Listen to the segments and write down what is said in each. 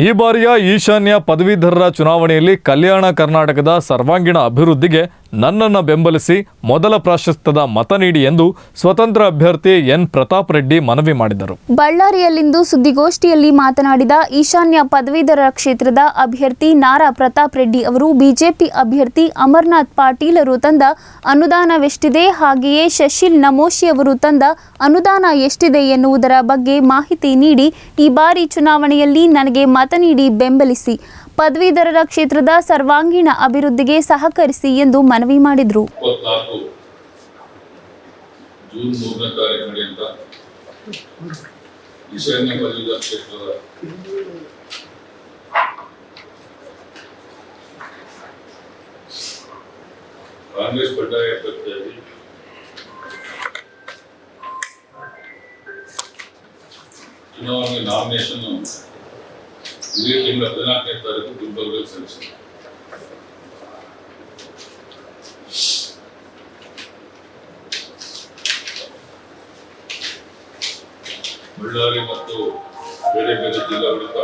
ಈ ಬಾರಿಯ ಈಶಾನ್ಯ ಪದವೀಧರರ ಚುನಾವಣೆಯಲ್ಲಿ ಕಲ್ಯಾಣ ಕರ್ನಾಟಕದ ಸರ್ವಾಂಗೀಣ ಅಭಿವೃದ್ಧಿಗೆ ನನ್ನನ್ನು ಬೆಂಬಲಿಸಿ ಮೊದಲ ಪ್ರಾಶಸ್ತ್ಯದ ಮತ ನೀಡಿ ಎಂದು ಸ್ವತಂತ್ರ ಅಭ್ಯರ್ಥಿ ಎನ್. ಪ್ರತಾಪ್ ರೆಡ್ಡಿ ಮನವಿ ಮಾಡಿದರು. ಬಳ್ಳಾರಿಯಲ್ಲಿಂದು ಸುದ್ದಿಗೋಷ್ಠಿಯಲ್ಲಿ ಮಾತನಾಡಿದ ಈಶಾನ್ಯ ಪದವೀಧರ ಕ್ಷೇತ್ರದ ಅಭ್ಯರ್ಥಿ ನಾರಾ ಪ್ರತಾಪ್ ರೆಡ್ಡಿ ಅವರು, ಬಿಜೆಪಿ ಅಭ್ಯರ್ಥಿ ಅಮರ್ನಾಥ್ ಪಾಟೀಲರು ತಂದ ಅನುದಾನವೆಷ್ಟಿದೆ, ಹಾಗೆಯೇ ಶಶಿಲ್ ನಮೋಶಿ ಅವರು ತಂದ ಅನುದಾನ ಎಷ್ಟಿದೆ ಎನ್ನುವುದರ ಬಗ್ಗೆ ಮಾಹಿತಿ ನೀಡಿ ಈ ಬಾರಿ ಚುನಾವಣೆಯಲ್ಲಿ ನನಗೆ ಮತ ನೀಡಿ ಬೆಂಬಲಿಸಿ. ಪದವೀಧರರ ಕ್ಷೇತ್ರದ ಸರ್ವಾಂಗೀಣ ಅಭಿವೃದ್ಧಿಗೆ ಸಹಕರಿಸಿ ಎಂದು ಮನವಿ ಮಾಡಿದರು. ಕಾಂಗ್ರೆಸ್ ಬಂಡಾಯ ಅಭ್ಯರ್ಥಿಯಾಗಿ ಚುನಾವಣೆ ನಾಮಿನೇಷನ್ ಇದೇ ತಿಂಗಳ ಹದಿನಾಲ್ಕನೇ ತಾರೀಕು ಗುಲ್ಬರ್ಗದಲ್ಲಿ ಸಲ್ಲಿಸಿದೆ ಬಳ್ಳಾರಿ ಮತ್ತು ಬೇರೆ ಬೇರೆ ಜಿಲ್ಲಾಡಳಿತ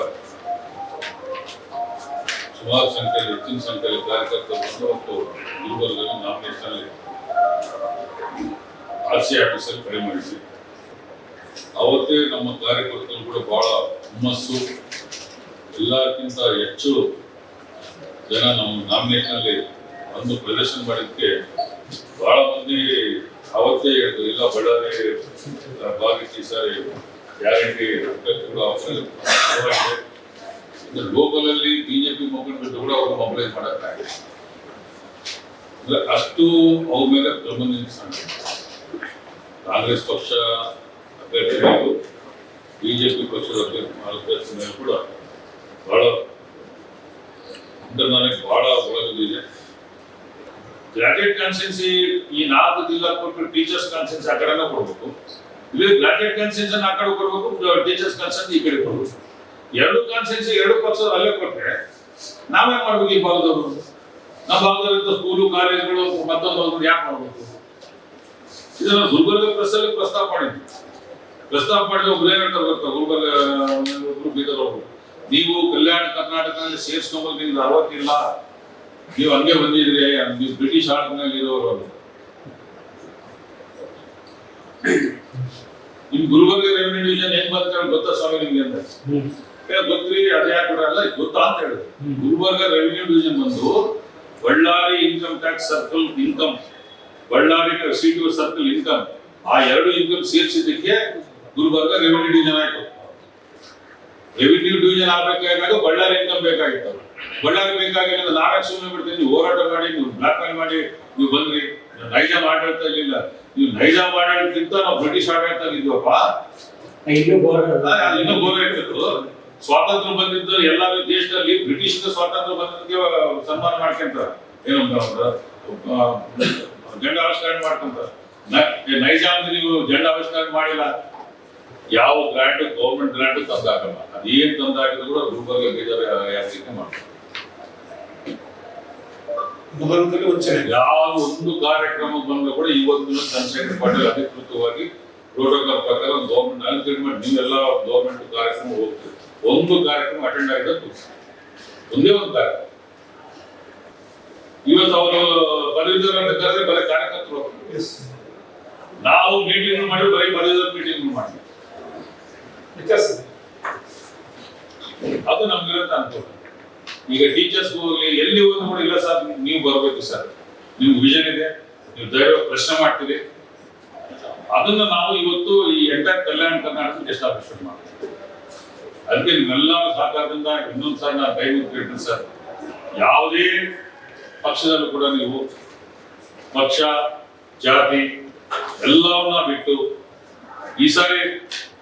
ಸುಮಾರು ಸಂಖ್ಯೆಯಲ್ಲಿ, ಹೆಚ್ಚಿನ ಸಂಖ್ಯೆಯಲ್ಲಿ ಕಾರ್ಯಕರ್ತರು ಮತ್ತು ಗುಲ್ಬರ್ಗದಲ್ಲಿ ನಾಮಿನೇಷನ್ ಆರ್ ಸಿ ಆಫೀಸಲ್ಲಿ ಕರೆ ಮಾಡಿದ್ವಿ ಅವತ್ತೇ ನಮ್ಮ ಕಾರ್ಯಕರ್ತರು ಕೂಡ ಬಹಳ ಹುಮ್ಮಸ್ಸು ಎಲ್ಲಕ್ಕಿಂತ ಹೆಚ್ಚು ಜನ ನಮ್ಮ ನಾಮಿನೇಷನ್ ಅಲ್ಲಿ ಬಂದು ಪ್ರದರ್ಶನ ಮಾಡಿದ್ದಕ್ಕೆ ಬಹಳ ಮಂದಿ ಅವತ್ತೇ ಹೇಳಿದ್ರು, ಇಲ್ಲ, ಬಳ್ಳಾರಿ ಭಾಗಕ್ಕೆ ಸಾರಿ ಗ್ಯಾರಂಟಿ ಲೋಕಲ್ ಅಲ್ಲಿ ಬಿಜೆಪಿ ಮುಖಂಡರು ಕೂಡ ಅವರು ಮೊಬೈಲ್ ಮಾಡಕ್ಕಾಗಿಲ್ಲ ಅಂದ್ರೆ ಅಷ್ಟು ಅವ್ರ ಮೇಲೆ ಪ್ರಬಂಧಿಸ್ತಾನೆ ಕಾಂಗ್ರೆಸ್ ಪಕ್ಷ ಅಭ್ಯರ್ಥಿಗಳು ಬಿಜೆಪಿ ಪಕ್ಷದ ಅಭ್ಯರ್ಥಿ ಅಭ್ಯರ್ಥಿ ಮೇಲೆ ಕೂಡ ಬಹಳ ನನಗೆ ಬಹಳ ಒಳಗಿದೆ ಗ್ರಾಜುಯೇಟ್ ಕಾನ್ಸ್ಟೆನ್ಸಿ ಈ ನಾಲ್ಕು ಜಿಲ್ಲಾ ಕೊಟ್ಟು ಟೀಚರ್ಸ್ ಕಾನ್ಸ್ಟೆನ್ಸಿ ಆ ಕಡೆನೇ ಕೊಡ್ಬೇಕು ಇಲ್ಲಿ ಗ್ರಾಜುಯೇಟ್ ಕಾನ್ಸ್ಟೆನ್ಸಿ ಆ ಕಡೆ ಕೊಡ್ಬೇಕು ಟೀಚರ್ಸ್ ಕಾನ್ಸ್ಟೆನ್ಸಿ ಈ ಕಡೆ ಕೊಡ್ಬೇಕು ಎರಡು ಕಾನ್ಸ್ಟೆನ್ಸಿ ಎರಡು ಪಕ್ಷ ಅಲ್ಲೇ ಕೊಟ್ಟರೆ ನಾವೇ ಮಾಡ್ಬೇಕು ಈ ಭಾಗದವರು ನಮ್ಮ ಭಾಗದಲ್ಲಿದ್ದ ಸ್ಕೂಲು ಕಾಲೇಜುಗಳು ಮತ್ತೊಂದು ಯಾಕೆ ಮಾಡ್ಬೇಕು ಇದನ್ನ ಗುಲ್ಬರ್ಗ ಪ್ರೆಸ್ ಅಲ್ಲಿ ಪ್ರಸ್ತಾಪ ಮಾಡಿದ್ವಿ ಪ್ರಸ್ತಾಪ ಮಾಡಿದ ಒಬ್ರು ಏನ್ ಹೇಳ್ತಾರೆ ಗೊತ್ತಾ ಗುಲ್ಬರ್ಗ ಬೀದರ್ ಒಬ್ರು ನೀವು ಕಲ್ಯಾಣ ಕರ್ನಾಟಕದಲ್ಲಿ ಸೇರಿಸ್ಕೊಂಬೋದು ನಿಮ್ಗೆ ಅರವತ್ತಿಲ್ಲ ನೀವು ಹಂಗೆ ಬಂದಿದ್ರಿ, ನೀವು ಬ್ರಿಟಿಷ್ ಆಡಿನಲ್ಲಿ ಇರೋರು. ನಿಮ್ ಗುಲ್ಬರ್ಗ ರೆವೆನ್ಯೂ ಡಿವಿಷನ್ ಹೆಂಗ್ ಬರ್ತಾರೆ ಗೊತ್ತಾ ಸ್ವಾಮಿ ನಿಮ್ಗೆ ಅಂತ ಗೊತ್ತ್ರಿ, ಅದೇ ಅಲ್ಲ, ಗೊತ್ತಾ ಅಂತ ಹೇಳಿದ್ರು ಗುಲ್ಬರ್ಗ ರೆವಿನ್ಯೂ ಡಿವಿಷನ್ ಬಂದು Ballari income tax circle income Ballari C circle income ಆ ಎರಡು ಇನ್ಕಮ್ ಸೇರಿಸಿದ್ದಕ್ಕೆ ಗುಲ್ಬರ್ಗ ರೆವಿನ್ಯೂ ಡಿವಿಷನ್ ಆಯ್ತು. ರೆವಿನ್ಯೂ ಡಿವಿಷನ್ ಆಗ್ಬೇಕಾದಾಗ ಬಳ್ಳಾರಿ ಇನ್ಕಮ್ ಬೇಕಾಗಿತ್ತು. ಬಳ್ಳಾರಿ ಬೇಕಾಗಿಲ್ಲ ನಾವೇ ಸುಮ್ಮನೆ ಬಿಡ್ತೀನಿ. ನೀವು ಹೋರಾಟ ಮಾಡಿ ನೀವು ಬ್ಲಾಕ್ ಮೇಲ್ ಮಾಡಿ ನೀವು ಬಂದ್ರಿ. ನೈಜಾಮ್ ಆಡಳಿತ ಇರ್ಲಿಲ್ಲ. ನೀವು ನೈಜ ಆಡಳಿತಕ್ಕಿಂತ ನಾವು ಬ್ರಿಟಿಷ್ ಆಡಳಿತ ಇದ್ವಪ್ಪ. ಇನ್ನು ಗೋರ ಇರ್ತಿತ್ತು ಸ್ವಾತಂತ್ರ್ಯ ಬಂದಿದ್ದು ಎಲ್ಲ ದೇಶದಲ್ಲಿ ಬ್ರಿಟಿಷ್ ಸ್ವಾತಂತ್ರ್ಯ ಬಂದಿದ್ದಕ್ಕೆ ಸನ್ಮಾನ ಮಾಡ್ಕೊಂತಾರೆ ಏನು ಜಂಡ ಆವಿಷ್ಕಾರ ಮಾಡ್ಕೊಂತಾರೆ ನೈಜಾಮ್ದು ನೀವು ಜಂಡ ಆವಿಷ್ಕಾರ ಮಾಡಿಲ್ಲ. ಯಾವ ಗ್ರಾಂಟ್ ಗೌರ್ಮೆಂಟ್ ಗ್ರಾಂಟ್ ತಂದಾಗಲ್ಲ. ಅದೇನ್ ತಂದಾಗಿದ್ರು ಕೂಡ ಗುಲ್ಬರ್ಗ ಬೀದರ್ ಯಾಕೆ ಮಾಡ್ತಾರೆ. ಯಾವ ಒಂದು ಕಾರ್ಯಕ್ರಮ ಬಂದ್ರು ಕೂಡ ಇವತ್ತು ಚಂದ್ರಶೇಖರ್ ಪಾಟೀಲ್ ಅಧಿಕೃತವಾಗಿ ಪ್ರೋಟೋಕಾಲ್ ಪ್ರಕಾರ ಗೌರ್ಮೆಂಟ್ ನಾನು ಟ್ರೀಟ್ಮೆಂಟ್ ನೀವೆಲ್ಲ ಗೌರ್ಮೆಂಟ್ ಕಾರ್ಯಕ್ರಮ ಹೋಗ್ತೀವಿ ಒಂದು ಕಾರ್ಯಕ್ರಮ ಅಟೆಂಡ್ ಆಗಿದೆ ಒಂದೇ ಒಂದು ಕಾರ್ಯಕ್ರಮ. ಇವತ್ತು ಅವರು ಪದವೀಧರ ಅಂತ ಕರೆದ್ರೆ ಬರೀ ಕಾರ್ಯಕರ್ತರು. ನಾವು ಮೀಟಿಂಗ್ ಮಾಡಿ ಬರೀ ಪದವೀಧರ ಮೀಟಿಂಗ್ ಮಾಡಿ ವ್ಯತ್ಯಾಸ ಅದು ನಮ್ಗಿರುತ್ತೆ ಅನುಕೂಲ ಈಗ ಟೀಚರ್ಸ್ ಹೋಗ್ಲಿ ಎಲ್ಲಿ ಹೋದ್ರು ಕೂಡ ಇಲ್ಲ ಸರ್ ನೀವು ಬರ್ಬೇಕು ಸರ್ ನಿಮ್ ವಿಷನ್ ಇದೆ, ನೀವು ದಯ ಪ್ರಶ್ನೆ ಮಾಡ್ತೀವಿ ಅದನ್ನ ನಾವು ಇವತ್ತು ಈ ಎಂಟರ್ ಕಲ್ಯಾಣ ಕರ್ನಾಟಕ ಎಸ್ಟಾಬ್ಲಿಷ್ಮೆಂಟ್ ಮಾಡ್ತೀವಿ. ಅದಕ್ಕೆ ನಿಮ್ಮೆಲ್ಲ ಸಹಕಾರದಿಂದ ಇನ್ನೊಂದು ಸರ್ ನಾನು ಕೈ ಸರ್ ಯಾವುದೇ ಪಕ್ಷದಲ್ಲೂ ಕೂಡ ನೀವು ಪಕ್ಷ, ಜಾತಿ ಎಲ್ಲವನ್ನ ಬಿಟ್ಟು ಈ ಸಾರಿ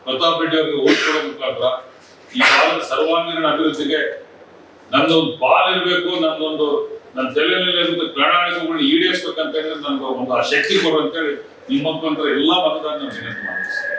ಪ್ರತಾಪ್ ರೆಡ್ಡಿ ಅವರಿಗೆ ಓಟ್ ಕೊಡೋ ಮುಖಾಂತರ ಈ ಭಾಗದ ಸರ್ವಾಂಗೀಣ ಅಭಿವೃದ್ಧಿಗೆ ನಂದೊಂದು ಬಾಲ್ ಇರಬೇಕು ನನ್ನೊಂದು ನನ್ನ ತಲೆಯಲ್ಲಿರುವಂತ ಪ್ರಣಾಳಿಕೆಗಳನ್ನ ಈಡೇರಿಸ್ಬೇಕಂತ ಹೇಳಿ ನನ್ಗೆ ಒಂದು ಆ ಶಕ್ತಿ ಕೊಡು ಅಂತೇಳಿ ನಿಮ್ಮ ಮುಖಾಂತರ ಎಲ್ಲಾ ಮತದಾರನ ವಿನಂತಿ ಮಾಡ್ತೀನಿ.